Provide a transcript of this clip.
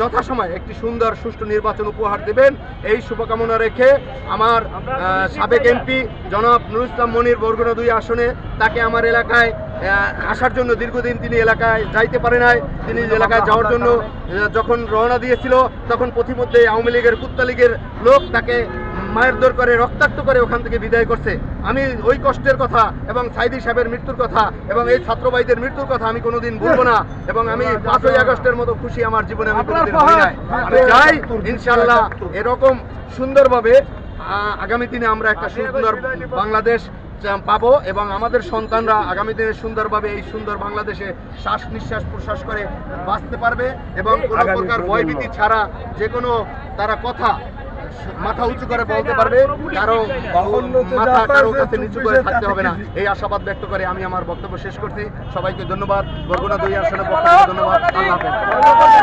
যথাসময় একটি সুন্দর সুষ্ঠু নির্বাচন উপহার দেবেন। এই শুভকামনা রেখে আমার সাবেক এমপি জনাব নুর ইসলাম মনির বরগুনা দুই আসনে তাকে আমার এলাকায় আসার জন্য দীর্ঘদিন তিনি এলাকায় যাইতে পারে নাই। তিনি এলাকায় যাওয়ার জন্য যখন রওনা দিয়েছিল তখন প্রতিমধ্যে আওয়ামী লীগের কুত্তা লীগের লোক তাকে মারধর করে রক্তাক্ত করে ওখান থেকে বিদায় করছে। আমি ওই কষ্টের কথা এবং সাইদি সাহেবের মৃত্যুর কথা এবং এই ছাত্রবাহীদের মৃত্যুর কথা আমি কোনোদিন ভুলবো না এবং আমি পাঁচই আগস্টের মতো খুশি আমার জীবনে আমি কোনোদিন আমি চাই ইনশাল্লাহ এরকম সুন্দরভাবে আগামী দিনে আমরা একটা সুন্দর বাংলাদেশ পাবো এবং আমাদের সন্তানরা আগামী দিনে সুন্দরভাবে এই সুন্দর বাংলাদেশে শ্বাস নিঃশ্বাস প্রশ্বাস করে বাঁচতে পারবে এবং কোনো প্রকার। ভয়ভীতি ছাড়া যে কোনো তারা কথা মাথা উঁচু করে বলতে পারবে, কারও মাথা কারও কাছে নিচু করে থাকতে হবে না। এই আশাবাদ ব্যক্ত করে আমি আমার বক্তব্য শেষ করছি। সবাইকে ধন্যবাদ। বরগুনা দুই আসনে বক্তব্য ধন্যবাদ। আল্লাহ হাফেজ।